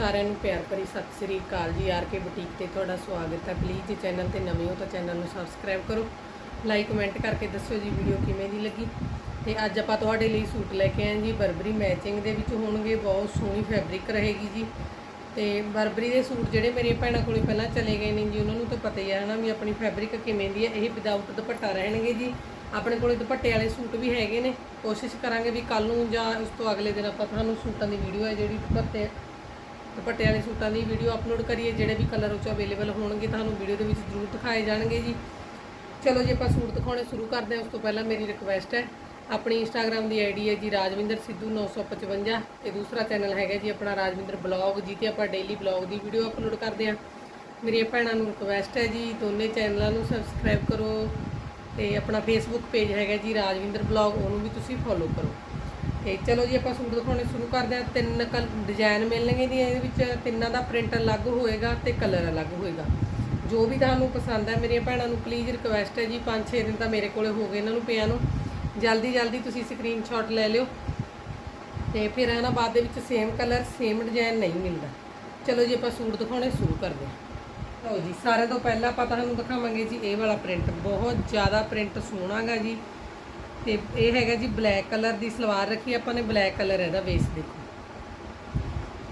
ਸਾਰਿਆਂ ਨੂੰ ਪਿਆਰ ਭਰੀ ਸਤਿ ਸ੍ਰੀ ਅਕਾਲ ਜੀ। ਆਰ ਕੇ ਬੁਟੀਕ ਤੇ ਤੁਹਾਡਾ ਸਵਾਗਤ ਹੈ। ਪਲੀਜ਼ ਜੇ ਚੈਨਲ ਤੇ ਨਵੇਂ ਹੋ ਤਾਂ ਚੈਨਲ ਨੂੰ ਸਬਸਕ੍ਰਾਈਬ ਕਰੋ। ਲਾਈਕ, ਕਮੈਂਟ ਕਰਕੇ ਦੱਸਿਓ ਜੀ ਵੀਡੀਓ ਕਿਵੇਂ ਦੀ ਲੱਗੀ। ਤੇ ਅੱਜ ਆਪਾਂ ਤੁਹਾਡੇ ਲਈ ਸੂਟ ਲੈ ਕੇ ਆਏ ਜੀ। ਬਰਬਰੀ ਮੈਚਿੰਗ ਦੇ ਵਿੱਚ ਹੋਣਗੇ। ਬਹੁਤ ਸੋਹਣੀ ਫੈਬਰਿਕ ਰਹੇਗੀ ਜੀ। ਤੇ ਬਰਬਰੀ ਦੇ ਸੂਟ ਜਿਹੜੇ ਮੇਰੀਆਂ ਭੈਣਾਂ ਕੋਲੇ ਪਹਿਲਾਂ ਚਲੇ ਗਏ ਨੇ ਜੀ, ਉਹਨਾਂ ਨੂੰ ਤਾਂ ਪਤਾ ਹੀ ਹੈ ਨਾ ਵੀ ਆਪਣੀ ਫੈਬਰਿਕ ਕਿਵੇਂ ਦੀ ਹੈ ਇਹ ਵਿਦਆਊਟ ਦੁਪੱਟਾ ਰਹਿਣਗੇ ਜੀ। ਆਪਣੇ ਕੋਲੇ ਦੁਪੱਟੇ ਵਾਲੇ ਸੂਟ ਵੀ ਹੈਗੇ ਨੇ। ਕੋਸ਼ਿਸ਼ ਕਰਾਂਗੇ ਵੀ ਕੱਲ ਨੂੰ ਜਾਂ ਉਸ ਤੋਂ ਅਗਲੇ ਦਿਨ ਆਪਾਂ ਤੁਹਾਨੂੰ ਸੂਟਾਂ ਦੀ ਵੀਡੀਓ ਹੈ ਜਿਹੜੀ ਦੁਪੱਟੇ ਦੁਪੱਟੇ ਵਾਲੇ ਸੂਟਾਂ ਦੀ ਵੀਡੀਓ ਅਪਲੋਡ ਕਰੀਏ, ਜਿਹੜੇ ਵੀ ਕਲਰ ਉੱਚ ਅਵੇਲੇਬਲ ਹੋਣਗੇ, ਤੁਹਾਨੂੰ ਵੀਡੀਓ ਦੇ ਵਿੱਚ ਜ਼ਰੂਰ ਦਿਖਾਏ ਜਾਣਗੇ ਜੀ। ਚਲੋ ਜੀ, ਆਪਾਂ ਸੂਟ ਦਿਖਾਉਣੇ ਸ਼ੁਰੂ ਕਰਦੇ ਹਾਂ। ਉਸ ਤੋਂ ਪਹਿਲਾਂ ਮੇਰੀ ਰਿਕੁਐਸਟ ਹੈ, ਆਪਣੀ ਇੰਸਟਾਗ੍ਰam ਦੀ ਆਈਡੀ ਹੈ ਜੀ ਰਾਜਵਿੰਦਰ ਸਿੱਧੂ 955 ਤੇ ਦੂਸਰਾ ਚੈਨਲ ਹੈਗਾ ਜੀ ਆਪਣਾ ਰਾਜਵਿੰਦਰ ਬਲੌਗ ਜਿੱਥੇ ਆਪਾਂ ਡੇਲੀ ਬਲੌਗ ਦੀ ਵੀਡੀਓ ਅਪਲੋਡ ਕਰਦੇ ਹਾਂ। ਮੇਰੀਆਂ ਭੈਣਾਂ ਨੂੰ ਰਿਕੁਐਸਟ ਹੈ ਜੀ, ਦੋਨੇ ਚੈਨਲਾਂ ਨੂੰ ਸਬਸਕ੍ਰਾਈਬ ਕਰੋ। ਤੇ ਆਪਣਾ ਫੇਸਬੁੱਕ ਪੇਜ ਹੈਗਾ ਜੀ ਰਾਜਵਿੰਦਰ ਬਲੌਗ ਉਹਨੂੰ ਵੀ ਤੁਸੀਂ ਫੋਲੋ ਕਰੋ। ਤੇ ਚਲੋ ਜੀ ਆਪਾਂ ਸੂਟ ਦਿਖਾਉਣੇ ਸ਼ੁਰੂ ਕਰਦੇ ਹਾਂ। ਤਿੰਨ ਕਲ ਡਿਜ਼ਾਈਨ ਮਿਲਣਗੇ ਜੀ ਇਹਦੇ ਵਿੱਚ। ਤਿੰਨਾਂ ਦਾ ਪ੍ਰਿੰਟ ਅਲੱਗ ਹੋਏਗਾ ਤੇ ਕਲਰ ਅਲੱਗ ਹੋਏਗਾ। ਜੋ ਵੀ ਤੁਹਾਨੂੰ ਪਸੰਦ ਹੈ, ਮੇਰੀਆਂ ਭੈਣਾਂ ਨੂੰ ਪਲੀਜ਼ ਰਿਕਵੈਸਟ ਹੈ ਜੀ। 5-6 ਦਿਨ ਤਾਂ ਮੇਰੇ ਕੋਲੇ ਹੋ ਗਏ ਇਹਨਾਂ ਨੂੰ ਪਿਆ ਨੂੰ। ਜਲਦੀ ਜਲਦੀ ਤੁਸੀਂ ਸਕਰੀਨਸ਼ਾਟ ਲੈ ਲਿਓ। ਤੇ ਫਿਰ ਇਹਨਾਂ ਬਾਅਦ ਦੇ ਵਿੱਚ ਸੇਮ ਕਲਰ ਸੇਮ ਡਿਜ਼ਾਈਨ ਨਹੀਂ ਮਿਲਦਾ। ਚਲੋ ਜੀ ਆਪਾਂ ਸੂਟ ਦਿਖਾਉਣੇ ਸ਼ੁਰੂ ਕਰਦੇ ਹਾਂ। ਲਓ ਜੀ, ਸਾਰਿਆਂ ਤੋਂ ਪਹਿਲਾਂ ਆਪਾਂ ਤੁਹਾਨੂੰ ਦਿਖਾਵਾਂਗੇ ਜੀ, ਇਹ ਵਾਲਾ ਪ੍ਰਿੰਟ ਬਹੁਤ ਜ਼ਿਆਦਾ ਪ੍ਰਿੰਟ ਸੋਹਣਾਗਾ ਜੀ। ਤੇ ਇਹ ਹੈਗਾ ਜੀ ਬਲੈਕ ਕਲਰ ਦੀ ਸਲਵਾਰ ਰੱਖੀ, ਆਪਾਂ ਨੇ ਬਲੈਕ ਕਲਰ ਇਹਦਾ ਬੇਸ ਦੇਖੋ।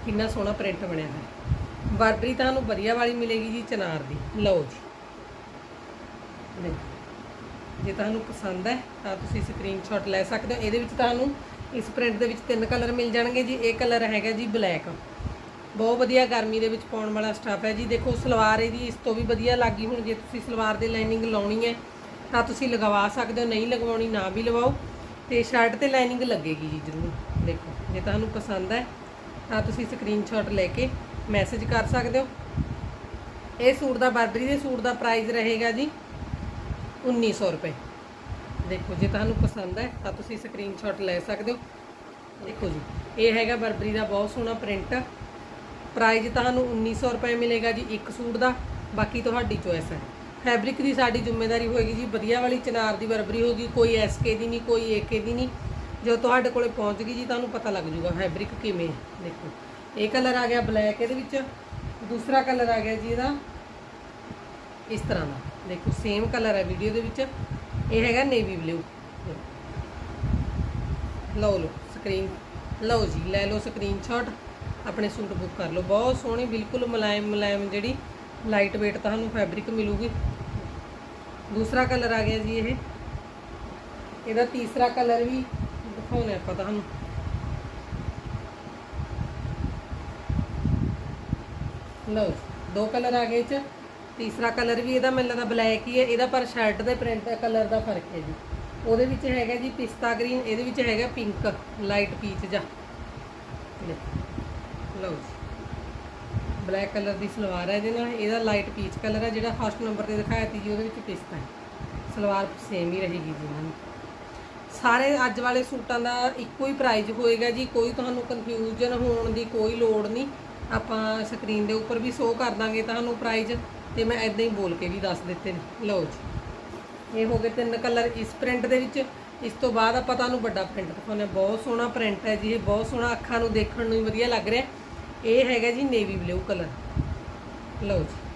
ਕਿੰਨਾ ਸੋਹਣਾ ਪ੍ਰਿੰਟ ਬਣਿਆ ਹੈ ਬਾਰਡਰੀ ਤੁਹਾਨੂੰ ਵਧੀਆ ਵਾਲੀ ਮਿਲੇਗੀ ਜੀ ਚਨਾਰ ਦੀ, ਲਓ ਜੀ। ਦੇਖੋ, ਜੇ ਤੁਹਾਨੂੰ ਪਸੰਦ ਹੈ, ਤਾਂ ਤੁਸੀਂ ਸਕਰੀਨਸ਼ਾਟ ਲੈ ਸਕਦੇ ਹੋ। ਇਹਦੇ ਵਿੱਚ ਤੁਹਾਨੂੰ ਇਸ ਪ੍ਰਿੰਟ ਦੇ ਵਿੱਚ ਤਿੰਨ ਕਲਰ ਮਿਲ ਜਾਣਗੇ ਜੀ। ਇਹ ਕਲਰ ਹੈਗਾ ਜੀ ਬਲੈਕ। ਬਹੁਤ ਵਧੀਆ ਗਰਮੀ ਦੇ ਵਿੱਚ ਪਾਉਣ ਵਾਲਾ ਸਟਾਫ ਹੈ ਜੀ। ਦੇਖੋ, ਸਲਵਾਰ ਇਹਦੀ ਇਸ ਤੋਂ ਵੀ ਵਧੀਆ ਲੱਗੀ ਹੁਣ। ਜੇ ਤੁਸੀਂ ਸਲਵਾਰ ਦੇ ਲਾਈਨਿੰਗ ਲਾਉਣੀ ਹੈ ਤਾਂ ਤੁਸੀਂ ਲਗਵਾ ਸਕਦੇ ਹੋ, ਨਹੀਂ ਲਗਵਾਉਣੀ ਨਾ ਵੀ ਲਵਾਓ। ਤੇ ਸ਼ਰਟ ਤੇ ਲਾਈਨਿੰਗ ਲੱਗੇਗੀ ਜੀ ਜ਼ਰੂਰ। ਦੇਖੋ, ਜੇ ਤੁਹਾਨੂੰ ਪਸੰਦ ਹੈ, ਤਾਂ ਤੁਸੀਂ ਸਕਰੀਨਸ਼ਾਟ ਲੈ ਕੇ ਮੈਸੇਜ ਕਰ ਸਕਦੇ ਹੋ। ਇਹ ਸੂਟ ਦਾ ਬਾਰਡਰੀ ਦੇ ਸੂਟ ਦਾ ਪ੍ਰਾਈਸ ਰਹੇਗਾ ਜੀ 1900 ਰੁਪਏ। ਦੇਖੋ, ਜੇ ਤੁਹਾਨੂੰ ਪਸੰਦ ਹੈ, ਤਾਂ ਤੁਸੀਂ ਸਕਰੀਨਸ਼ਾਟ ਲੈ ਸਕਦੇ ਹੋ। ਦੇਖੋ ਜੀ, ਇਹ ਹੈਗਾ ਬਰਬਰੀ ਦਾ ਬਹੁਤ ਸੋਹਣਾ ਪ੍ਰਿੰਟ ਪ੍ਰਾਈਸ ਤੁਹਾਨੂੰ 1900 ਰੁਪਏ ਮਿਲੇਗਾ ਜੀ ਇੱਕ ਸੂਟ ਦਾ। ਬਾਕੀ ਤੁਹਾਡੀ ਚੋਇਸ ਹੈ। ਫੈਬਰਿਕ ਦੀ ਸਾਡੀ ਜ਼ਿੰਮੇਵਾਰੀ ਹੋਏਗੀ ਜੀ। ਵਧੀਆ ਵਾਲੀ ਚਨਾਰ ਦੀ ਬਰਬਰੀ ਹੋਗੀ ਕੋਈ ਐਸਕੇ ਦੀ ਨਹੀਂ, ਕੋਈ ਏਕੇ ਦੀ ਨਹੀਂ। ਜੋ ਤੁਹਾਡੇ ਕੋਲੇ ਪਹੁੰਚ ਗਈ ਜੀ, ਤੁਹਾਨੂੰ ਪਤਾ ਲੱਗ ਜੂਗਾ ਫੈਬਰਿਕ ਕਿਵੇਂ ਹੈ। ਦੇਖੋ, ਇਹ ਕਲਰ ਆ ਗਿਆ ਬਲੈਕ ਇਹਦੇ ਵਿੱਚ, ਦੂਸਰਾ ਕਲਰ ਆ ਗਿਆ ਜੀ ਇਹਦਾ ਇਸ ਤਰ੍ਹਾਂ ਦਾ। ਦੇਖੋ ਸੇਮ ਕਲਰ ਹੈ ਵੀਡੀਓ ਦੇ ਵਿੱਚ। ਇਹ ਹੈਗਾ ਨੇਵੀ ਬਲੂ ਲਓ ਲਓ ਸਕਰੀਨ ਲਓ ਜੀ, ਲੈ ਲਓ ਸਕਰੀਨਸ਼ਾਟ ਆਪਣੇ ਸੂਟ ਬੁੱਕ ਕਰ ਲਓ। ਬਹੁਤ ਸੋਹਣੀ, ਬਿਲਕੁਲ ਮੁਲਾਇਮ ਮੁਲਾਇਮ ਜਿਹੜੀ ਲਾਈਟ weight ਤੁਹਾਨੂੰ ਫੈਬਰਿਕ ਮਿਲੂਗੀ। ਦੂਸਰਾ ਕਲਰ ਆ ਗਿਆ ਜੀ ਇਹ। ਇਹਦਾ ਤੀਸਰਾ ਕਲਰ ਵੀ ਦਿਖਾਉਣਾ ਆਪਾਂ ਤੁਹਾਨੂੰ। ਲਓ, ਦੋ ਕਲਰ ਆ ਗਏ ਇਹ ਚ। ਤੀਸਰਾ ਕਲਰ ਵੀ ਇਹਦਾ ਮੈਨੂੰ ਲੱਗਦਾ ਬਲੈਕ ਹੀ ਹੈ। ਇਹਦਾ ਪਰ ਸ਼ਰਟ ਦੇ ਪ੍ਰਿੰਟ ਕਲਰ ਦਾ ਫ਼ਰਕ ਹੈ ਜੀ। ਉਹਦੇ ਵਿੱਚ ਹੈਗਾ ਜੀ ਪਿਸਤਾ ਗ੍ਰੀਨ ਇਹਦੇ ਵਿੱਚ ਹੈਗਾ ਪਿੰਕ ਲਾਈਟ ਪੀਚ ਜਾ ਲਓ ਬਲੈਕ ਕਲਰ ਦੀ ਸਲਵਾਰ ਹੈ ਇਹਦੇ ਨਾਲ, ਇਹਦਾ ਲਾਈਟ ਪੀਚ ਕਲਰ ਹੈ, ਜਿਹੜਾ ਫਸਟ ਨੰਬਰ ਤੇ ਦਿਖਾਇਆ ਸੀ ਜੀ ਉਹਦੇ ਵਿੱਚ ਪਿਸਤਾ ਹੈ। ਸਲਵਾਰ ਸੇਮ ਹੀ ਰਹੇਗੀ ਜੀ ਇਹਨਾਂ ਦੀ। ਸਾਰੇ ਅੱਜ ਵਾਲੇ ਸੂਟਾਂ ਦਾ ਇੱਕੋ ਹੀ ਪ੍ਰਾਈਜ਼ ਹੋਏਗਾ ਜੀ, ਕੋਈ ਤੁਹਾਨੂੰ ਕਨਫਿਊਜ਼ਨ ਹੋਣ ਦੀ ਕੋਈ ਲੋੜ ਨਹੀਂ। ਆਪਾਂ ਸਕਰੀਨ ਦੇ ਉੱਪਰ ਵੀ ਸ਼ੋਅ ਕਰ ਦਾਂਗੇ ਤੁਹਾਨੂੰ ਪ੍ਰਾਈਜ਼ ਤੇ ਮੈਂ ਐਦਾਂ ਹੀ ਬੋਲ ਕੇ ਵੀ ਦੱਸ ਦਿੱਤੇ ਨੇ। ਲਓ ਜੀ, ਇਹ ਹੋ ਗਏ ਤਿੰਨ ਕਲਰ ਇਸ ਪ੍ਰਿੰਟ ਦੇ ਵਿੱਚ। ਇਸ ਤੋਂ ਬਾਅਦ ਆਪਾਂ ਤੁਹਾਨੂੰ ਵੱਡਾ ਪ੍ਰਿੰਟ ਦਿਖਾਉਂਦੇ ਹਾਂ। ਬਹੁਤ ਸੋਹਣਾ ਪ੍ਰਿੰਟ ਹੈ ਜੀ, ਇਹ ਬਹੁਤ ਸੋਹਣਾ ਅੱਖਾਂ ਨੂੰ ਦੇਖਣ ਨੂੰ ਵੀ ਵਧੀਆ ਲੱਗ ਰਿਹਾ। ਇਹ ਹੈਗਾ ਜੀ ਨੇਵੀ ਬਲੂ ਕਲਰ। ਲਓ ਜੀ।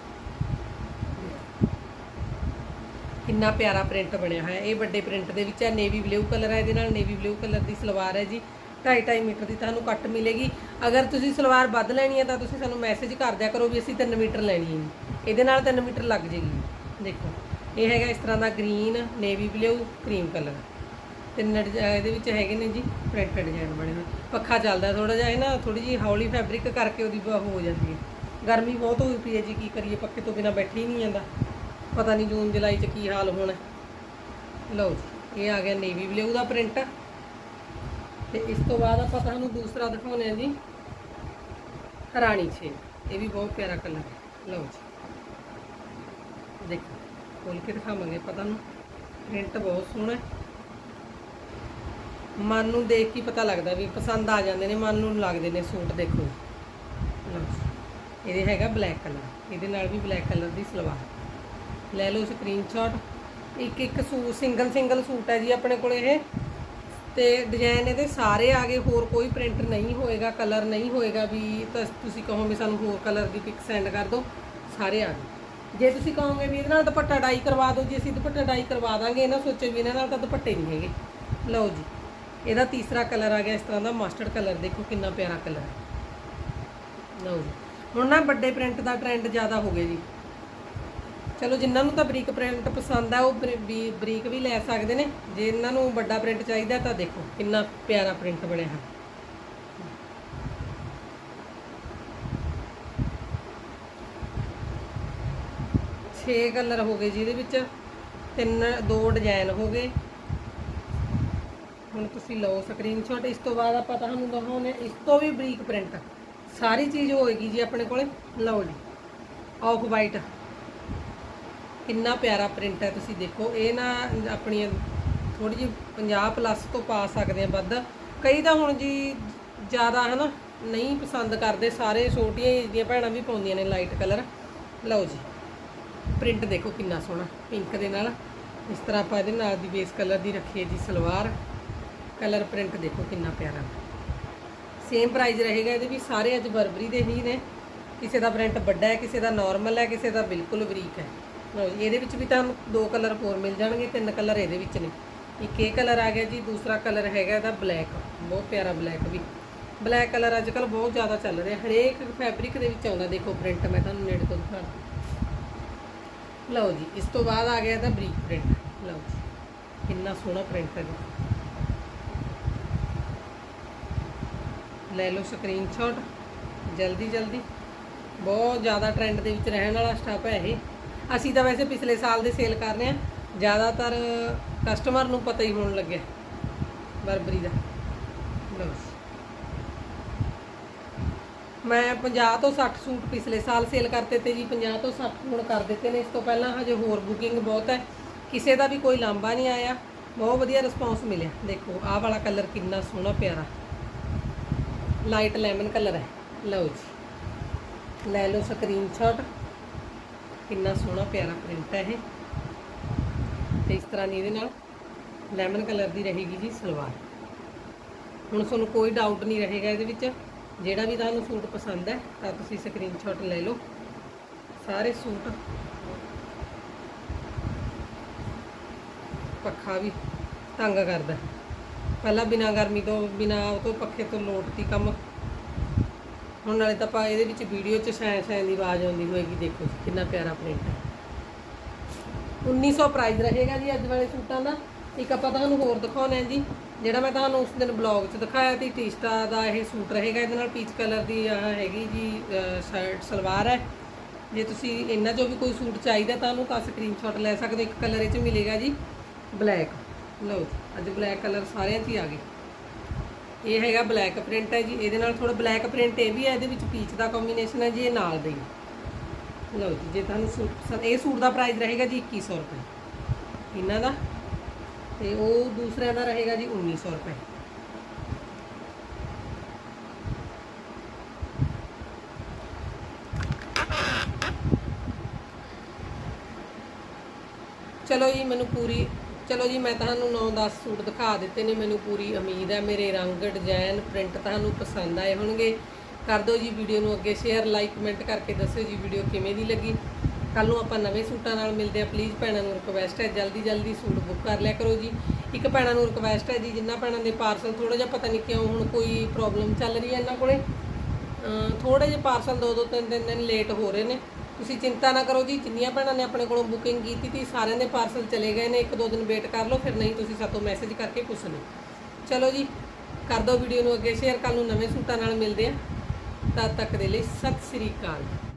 ਕਿੰਨਾ ਪਿਆਰਾ ਪ੍ਰਿੰਟ ਬਣਿਆ ਹੋਇਆ। ਇਹ ਵੱਡੇ ਪ੍ਰਿੰਟ ਦੇ ਵਿੱਚ ਹੈ ਨੇਵੀ ਬਲੂ ਕਲਰ ਹੈ ਇਹਦੇ ਨਾਲ ਨੇਵੀ ਬਲੂ ਕਲਰ ਦੀ ਸਲਵਾਰ ਹੈ ਜੀ। 2.5 ਮੀਟਰ ਦੀ ਤੁਹਾਨੂੰ ਕੱਟ ਮਿਲੇਗੀ। ਅਗਰ ਤੁਸੀਂ ਸਲਵਾਰ ਵੱਧ ਲੈਣੀ ਹੈ ਤਾਂ ਤੁਸੀਂ ਸਾਨੂੰ ਮੈਸੇਜ ਕਰ ਦਿਆ ਕਰੋ ਵੀ ਅਸੀਂ 3 ਮੀਟਰ ਲੈਣੀ ਹੈ। ਇਹਦੇ ਨਾਲ 3 ਮੀਟਰ ਲੱਗ ਜੇਗੀ। ਦੇਖੋ, ਇਹ ਹੈਗਾ ਇਸ ਤਰ੍ਹਾਂ ਦਾ green navy blue cream colour. ਤਿੰਨ ਡਿਜ਼- ਇਹਦੇ ਵਿੱਚ ਹੈਗੇ ਨੇ ਜੀ ਪ੍ਰਿੰਟ ਡਿਜ਼ਾਈਨ ਬਣੇ ਹੋਏ ਪੱਖਾ ਚੱਲਦਾ ਥੋੜਾ ਜਿਹਾ, ਇਹ ਨਾ ਥੋੜੀ ਜੀ ਹੌਲੀ ਫੈਬਰਿਕ ਕਰਕੇ ਉਹਦੀ ਬ- ਹੋ ਜਾਂਦੀ ਹੈ। ਗਰਮੀ ਬਹੁਤ ਹੋਈ ਪਈ ਹੈ ਜੀ, ਕੀ ਕਰੀਏ, ਪੱਖੇ ਤੋਂ ਬਿਨਾ ਬੈਠੇ ਹੀ ਨਹੀਂ ਜਾਂਦਾ। ਪਤਾ ਨਹੀਂ ਜੂਨ, ਜੁਲਾਈ 'ਚ ਕੀ ਹਾਲ ਹੋਣਾ ਲਓ ਜੀ, ਇਹ ਆ ਗਿਆ ਨੇਵੀ ਬਲੂ ਦਾ ਪ੍ਰਿੰਟ ਤੇ ਇਸ ਤੋਂ ਬਾਅਦ ਆਪਾਂ ਤੁਹਾਨੂੰ ਦੂਸਰਾ ਦਿਖਾਉਂਦੇ ਹਾਂ ਜੀ। ਹਰਾਣੀ ਛੇ ਇਹ ਵੀ ਬਹੁਤ ਪਿਆਰਾ ਕਲਰ ਹੈ। ਲਓ ਜੀ। ਦੇਖੋ ਖੋਲ ਕੇ ਦਿਖਾਵਾਂਗੇ ਆਪਾਂ ਤੁਹਾਨੂੰ। ਪ੍ਰਿੰਟ ਬਹੁਤ ਸੋਹਣਾ ਹੈ। ਮਨ ਨੂੰ ਦੇਖ ਕੇ ਪਤਾ ਲੱਗਦਾ ਵੀ ਪਸੰਦ ਆ ਜਾਂਦੇ ਨੇ, ਮਨ ਨੂੰ ਲੱਗਦੇ ਨੇ ਸੂਟ ਦੇਖੋ। ਲਓ ਇਹਦੇ ਹੈਗਾ ਬਲੈਕ ਕਲਰ ਇਹਦੇ ਨਾਲ ਵੀ ਬਲੈਕ ਕਲਰ ਦੀ ਸਲਵਾਰ। ਲੈ ਲਓ ਸਕਰੀਨਸ਼ਾਟ ਇੱਕ ਇੱਕ ਸੂਟ ਸਿੰਗਲ ਸਿੰਗਲ ਸੂਟ ਹੈ ਜੀ ਆਪਣੇ ਕੋਲ ਇਹ। ਤੇ ਡਿਜ਼ਾਈਨ ਇਹਦੇ ਸਾਰੇ ਆ ਗਏ, ਹੋਰ ਕੋਈ ਪ੍ਰਿੰਟ ਨਹੀਂ ਹੋਏਗਾ ਕਲਰ ਨਹੀਂ ਹੋਏਗਾ ਵੀ ਤਾਂ ਤੁਸੀਂ ਕਹੋ ਵੀ ਸਾਨੂੰ ਹੋਰ ਕਲਰ ਦੀ ਪਿਕ ਸੈਂਡ ਕਰ ਦਿਓ। ਸਾਰੇ ਆ ਗਏ। ਜੇ ਤੁਸੀਂ ਕਹੋਗੇ ਵੀ ਇਹਦੇ ਨਾਲ ਦੁਪੱਟਾ ਡਾਈ ਕਰਵਾ ਦਿਓ, ਜੀ ਅਸੀਂ ਦੁਪੱਟਾ ਡਾਈ ਕਰਵਾ ਦਾਂਗੇ ਨਾ ਸੋਚੋ ਵੀ ਇਹਨਾਂ ਨਾਲ ਤਾਂ ਦੁਪੱਟੇ ਨਹੀਂ ਹੈਗੇ। ਲਓ ਜੀ। ਇਹਦਾ ਤੀਸਰਾ ਕਲਰ ਆ ਗਿਆ ਇਸ ਤਰ੍ਹਾਂ ਦਾ ਮਸਟਰਡ ਕਲਰ, ਦੇਖੋ ਕਿੰਨਾ ਪਿਆਰਾ ਕਲਰ। ਹੈ ਲਓ ਹੁਣ ਨਾ ਵੱਡੇ ਪ੍ਰਿੰਟ ਦਾ ਟ੍ਰੈਂਡ ਜ਼ਿਆਦਾ ਹੋ ਗਿਆ ਜੀ। ਚਲੋ ਜਿਨ੍ਹਾਂ ਨੂੰ ਤਾਂ ਬਰੀਕ ਪ੍ਰਿੰਟ ਪਸੰਦ ਆ, ਉਹ ਬਰੀਕ ਵੀ ਲੈ ਸਕਦੇ ਨੇ। ਜੇ ਇਹਨਾਂ ਨੂੰ ਵੱਡਾ ਪ੍ਰਿੰਟ ਚਾਹੀਦਾ ਤਾਂ ਦੇਖੋ ਕਿੰਨਾ ਪਿਆਰਾ ਪ੍ਰਿੰਟ ਬਣਿਆ ਹੈ ਛੇ ਕਲਰ ਹੋ ਗਏ ਜੀ ਇਹਦੇ ਵਿੱਚ। ਤਿੰਨ, ਦੋ ਡਿਜ਼ਾਈਨ ਹੋ ਗਏ। ਹੁਣ ਤੁਸੀਂ ਲਓ ਸਕਰੀਨਸ਼ਾਟ ਇਸ ਤੋਂ ਬਾਅਦ ਆਪਾਂ ਤੁਹਾਨੂੰ ਦਿਖਾਉਣੇ ਇਸ ਤੋਂ ਵੀ ਬਰੀਕ ਪ੍ਰਿੰਟ ਸਾਰੀ ਚੀਜ਼ ਹੋਏਗੀ ਜੀ ਆਪਣੇ ਕੋਲੇ। ਲਓ ਜੀ ਆਫ ਵਾਈਟ ਕਿੰਨਾ ਪਿਆਰਾ ਪ੍ਰਿੰਟ ਹੈ ਤੁਸੀਂ ਦੇਖੋ। ਇਹ ਨਾ ਆਪਣੀਆਂ ਥੋੜੀ ਜਿਹੀ 50 ਪਲੱਸ ਤੋਂ ਪਾ ਸਕਦੇ ਆ ਵੱਧ। ਕਈ ਤਾਂ ਹੁਣ ਜੀ ਜ਼ਿਆਦਾ ਹਨਾ ਨਹੀਂ ਪਸੰਦ ਕਰਦੇ, ਸਾਰੇ ਛੋਟੀਆਂ ਏਜ ਦੀਆਂ ਭੈਣਾਂ ਵੀ ਪਾਉਂਦੀਆਂ ਨੇ ਲਾਈਟ ਕਲਰ ਲਓ ਜੀ ਪ੍ਰਿੰਟ ਦੇਖੋ ਕਿੰਨਾ ਸੋਹਣਾ ਪਿੰਕ ਦੇ ਨਾਲ। ਇਸ ਤਰ੍ਹਾਂ ਆਪਾਂ ਇਹਦੇ ਨਾਲ ਦੀ ਬੇਸ ਕਲਰ ਦੀ ਰੱਖੀ ਹੈ ਜੀ ਸਲਵਾਰ। ਕਲਰ ਪ੍ਰਿੰਟ ਦੇਖੋ ਕਿੰਨਾ ਪਿਆਰਾ। ਸੇਮ ਪ੍ਰਾਈਸ ਰਹੇਗਾ ਇਹਦੇ ਵੀ, ਸਾਰੇ ਅੱਜ ਬਰਬਰੀ ਦੇ ਹੀ ਨੇ। ਕਿਸੇ ਦਾ ਪ੍ਰਿੰਟ ਵੱਡਾ ਹੈ, ਕਿਸੇ ਦਾ ਨਾਰਮਲ ਹੈ, ਕਿਸੇ ਦਾ ਬਿਲਕੁਲ ਬਰੀਕ ਹੈ। ਲਓ ਜੀ, ਇਹਦੇ ਵਿੱਚ ਵੀ ਤੁਹਾਨੂੰ ਦੋ ਕਲਰ ਹੋਰ ਮਿਲ ਜਾਣਗੇ, ਤਿੰਨ ਕਲਰ ਇਹਦੇ ਵਿੱਚ ਨੇ। ਇੱਕ ਇਹ ਕਲਰ ਆ ਗਿਆ ਜੀ, ਦੂਸਰਾ ਕਲਰ ਹੈਗਾ ਇਹਦਾ ਬਲੈਕ ਬਹੁਤ ਪਿਆਰਾ ਬਲੈਕ ਵੀ। ਬਲੈਕ ਕਲਰ ਅੱਜ ਕੱਲ ਬਹੁਤ ਜ਼ਿਆਦਾ ਚੱਲ ਰਿਹਾ। ਹਰੇਕ ਫੈਬਰਿਕ ਦੇ ਵਿੱਚ ਆਉਂਦਾ, ਦੇਖੋ ਪ੍ਰਿੰਟ ਮੈਂ ਤੁਹਾਨੂੰ ਨੇੜੇ ਤੋਂ ਦਿਖਾ ਲਓ ਜੀ, ਇਸ ਤੋਂ ਬਾਅਦ ਆ ਗਿਆ ਇਹਦਾ ਬਰੀਕ ਪ੍ਰਿੰਟ ਲਓ ਜੀ, ਕਿੰਨਾ ਸੋਹਣਾ ਪ੍ਰਿੰਟ ਹੈ। ਲੈ ਲਓ ਸਕਰੀਨਸ਼ਾਟ ਜਲਦੀ ਜਲਦੀ। ਬਹੁਤ ਜ਼ਿਆਦਾ ਟ੍ਰੈਂਡ ਦੇ ਵਿੱਚ ਰਹਿਣ ਵਾਲਾ ਸਟਾਪ ਹੈ ਇਹ। ਅਸੀਂ ਤਾਂ ਵੈਸੇ ਪਿਛਲੇ ਸਾਲ ਦੇ ਸੇਲ ਕਰ ਰਹੇ ਹਾਂ। ਜ਼ਿਆਦਾਤਰ ਕਸਟਮਰ ਨੂੰ ਪਤਾ ਹੀ ਹੋਣ ਲੱਗਿਆ ਬਰਬਰੀ ਦਾ। ਲਓ ਮੈਂ 50 ਤੋਂ 60 ਸੂਟ ਪਿਛਲੇ ਸਾਲ ਸੇਲ ਕਰਤੇ ਤੇ ਜੀ 50 ਤੋਂ 60 ਹੁਣ ਕਰ ਦਿੱਤੇ ਨੇ। ਇਸ ਤੋਂ ਪਹਿਲਾਂ ਹਜੇ ਹੋਰ ਬੁਕਿੰਗ ਬਹੁਤ ਹੈ। ਕਿਸੇ ਦਾ ਵੀ ਕੋਈ ਲਾਂਬਾ ਨਹੀਂ ਆਇਆ। ਬਹੁਤ ਵਧੀਆ ਰਿਸਪੌਂਸ ਮਿਲਿਆ। ਦੇਖੋ, ਆਹ ਵਾਲਾ ਕਲਰ ਕਿੰਨਾ ਸੋਹਣਾ, ਪਿਆਰਾ। ਲਾਈਟ ਲੈਮਨ ਕਲਰ ਹੈ। ਲਓ ਜੀ। ਲੈ ਲਓ ਸਕਰੀਨਸ਼ਾਟ ਕਿੰਨਾ ਸੋਹਣਾ ਪਿਆਰਾ ਪ੍ਰਿੰਟ ਹੈ ਇਹ। ਤੇ ਇਸ ਤਰ੍ਹਾਂ ਦੀ ਇਹਦੇ ਨਾਲ ਲੈਮਨ ਕਲਰ ਦੀ ਰਹੇਗੀ ਜੀ ਸਲਵਾਰ। ਹੁਣ ਤੁਹਾਨੂੰ ਕੋਈ ਡਾਊਟ ਨਹੀਂ ਰਹੇਗਾ ਇਹਦੇ ਵਿੱਚ। ਜਿਹੜਾ ਵੀ ਤੁਹਾਨੂੰ ਸੂਟ ਪਸੰਦ ਹੈ, ਤਾਂ ਤੁਸੀਂ ਸਕਰੀਨਸ਼ਾਟ ਲੈ ਲਓ। ਸਾਰੇ ਸੂਟ ਪੱਖਾ ਵੀ ਤੰਗ ਕਰਦਾ। ਪਹਿਲਾਂ ਬਿਨਾ ਗਰਮੀ ਤੋਂ, ਬਿਨਾ ਉਹ ਤੋਂ ਪੱਖੇ ਤੋਂ ਲੋਟਤੀ ਕੰਮ। ਹੁਣ ਨਾਲੇ ਤਾਂ ਆਪਾਂ ਇਹਦੇ ਵਿੱਚ ਵੀਡੀਓ 'ਚ ਸ਼ਾਇ ਸ਼ਾਇ ਦੀ ਆਵਾਜ਼ ਆਉਂਦੀ ਹੋਏਗੀ, ਦੇਖੋ ਜੀ, ਕਿੰਨਾ ਪਿਆਰਾ ਪ੍ਰਿੰਟ ਹੈ। 1900 ਪ੍ਰਾਈਸ ਰਹੇਗਾ ਜੀ ਅੱਜ ਵਾਲੇ ਸੂਟਾਂ ਦਾ। ਇੱਕ ਆਪਾਂ ਤੁਹਾਨੂੰ ਹੋਰ ਦਿਖਾਉਣਾ ਹੈ ਜੀ, ਜਿਹੜਾ ਮੈਂ ਤੁਹਾਨੂੰ ਉਸ ਦਿਨ ਬਲੌਗ 'ਚ ਦਿਖਾਇਆ ਸੀ ਟੀਸਟਾ ਦਾ ਇਹ ਸੂਟ ਰਹੇਗਾ। ਇਹਦੇ ਨਾਲ ਪੀਚ ਕਲਰ ਦੀ ਆਹ ਹੈਗੀ ਜੀ ਸ਼ਰਟ ਸਲਵਾਰ ਹੈ। ਜੇ ਤੁਸੀਂ ਇਹਨਾਂ 'ਚੋਂ ਵੀ ਕੋਈ ਸੂਟ ਚਾਹੀਦਾ ਤੁਹਾਨੂੰ ਤਾਂ ਸਕਰੀਨਸ਼ਾਟ ਲੈ ਸਕਦੇ ਹੋ। ਇੱਕ ਕਲਰ ਇਹ 'ਚ ਮਿਲੇਗਾ ਜੀ ਬਲੈਕ ਲਓ ਜੀ, ਅੱਜ ਬਲੈਕ ਕਲਰ ਸਾਰਿਆਂ 'ਚ ਹੀ ਆ ਗਏ। ਇਹ ਹੈਗਾ ਬਲੈਕ ਪ੍ਰਿੰਟ ਹੈ ਜੀ ਇਹਦੇ ਨਾਲ ਥੋੜਾ ਬਲੈਕ ਪ੍ਰਿੰਟ ਇਹ ਵੀ ਹੈ ਇਹਦੇ ਵਿੱਚ ਪੀਚ ਦਾ ਕੰਬੀਨੇਸ਼ਨ ਹੈ ਜੀ ਇਹ ਨਾਲ ਦੇ ਲਓ ਜੀ ਜੇ ਤੁਹਾਨੂੰ ਸੂਟ ਪਸੰਦ ਇਹ ਸੂਟ ਦਾ ਪ੍ਰਾਈਸ ਰਹੇਗਾ ਜੀ 2100 ਰੁਪਏ। ਇਹਨਾਂ ਦਾ ਤੇ ਉਹ ਦੂਸਰਿਆਂ ਦਾ ਰਹੇਗਾ ਜੀ 1900 ਰੁਪਏ। ਚਲੋ ਜੀ ਮੈਨੂੰ ਪੂਰੀ ਚਲੋ ਜੀ, ਮੈਂ ਤੁਹਾਨੂੰ 9-10 ਸੂਟ ਦਿਖਾ ਦਿੱਤੇ ਨੇ, ਮੈਨੂੰ ਪੂਰੀ ਉਮੀਦ ਹੈ, ਮੇਰੇ ਰੰਗ ਡਿਜ਼ਾਈਨ ਪ੍ਰਿੰਟ ਤੁਹਾਨੂੰ ਪਸੰਦ ਆਏ ਹੋਣਗੇ। ਕਰ ਦਿਓ ਜੀ ਵੀਡੀਓ ਨੂੰ ਅੱਗੇ ਸ਼ੇਅਰ ਲਾਈਕ ਕਮੈਂਟ ਕਰਕੇ ਦੱਸਿਓ ਜੀ ਵੀਡੀਓ ਕਿਵੇਂ ਦੀ ਲੱਗੀ। ਕੱਲ ਨੂੰ ਆਪਾਂ ਨਵੇਂ ਸੂਟਾਂ ਨਾਲ ਮਿਲਦੇ ਆ ਪਲੀਜ਼ ਭੈਣਾਂ ਨੂੰ ਰਿਕਵੈਸਟ ਹੈ, ਜਲਦੀ ਜਲਦੀ ਸੂਟ ਬੁੱਕ ਕਰ ਲਿਆ ਕਰੋ ਜੀ। ਇੱਕ ਭੈਣਾਂ ਨੂੰ ਰਿਕਵੈਸਟ ਹੈ ਜੀ, ਜਿੰਨਾ ਭੈਣਾਂ ਦੇ ਪਾਰਸਲ ਥੋੜਾ ਜਿਹਾ ਪਤਾ ਨਹੀਂ ਕਿਉਂ ਹੁਣ ਕੋਈ ਪ੍ਰੋਬਲਮ ਚੱਲ ਰਹੀ ਹੈ ਇਹਨਾਂ ਕੋਲੇ। ਥੋੜੇ ਜਿਹੇ ਪਾਰਸਲ ਦੋ ਦੋ ਤਿੰਨ ਤਿੰਨ ਦਿਨ ਲੇਟ ਹੋ ਰਹੇ ਨੇ। ਤੁਸੀਂ ਚਿੰਤਾ ਨਾ ਕਰੋ ਜੀ, ਜਿੰਨੀਆਂ ਭੈਣਾਂ ਨੇ ਆਪਣੇ ਕੋਲੋਂ ਬੁਕਿੰਗ ਕੀਤੀ ਸੀ, ਸਾਰਿਆਂ ਦੇ ਪਾਰਸਲ ਚਲੇ ਗਏ ਨੇ, ਇੱਕ ਦੋ ਦਿਨ ਵੇਟ ਕਰ ਲਓ, ਫਿਰ ਨਹੀਂ ਤੁਸੀਂ ਸਾਤੋਂ ਮੈਸੇਜ ਕਰਕੇ ਪੁੱਛ ਲਓ। ਚਲੋ ਜੀ, ਕਰ ਦਿਓ ਵੀਡੀਓ ਨੂੰ ਅੱਗੇ, ਸ਼ੇਅਰ ਕੱਲ ਨੂੰ ਨਵੇਂ ਸੂਟਾਂ ਨਾਲ ਮਿਲਦੇ ਆ ਤਦ ਤੱਕ ਦੇ ਲਈ ਸਤਿ ਸ੍ਰੀ ਅਕਾਲ।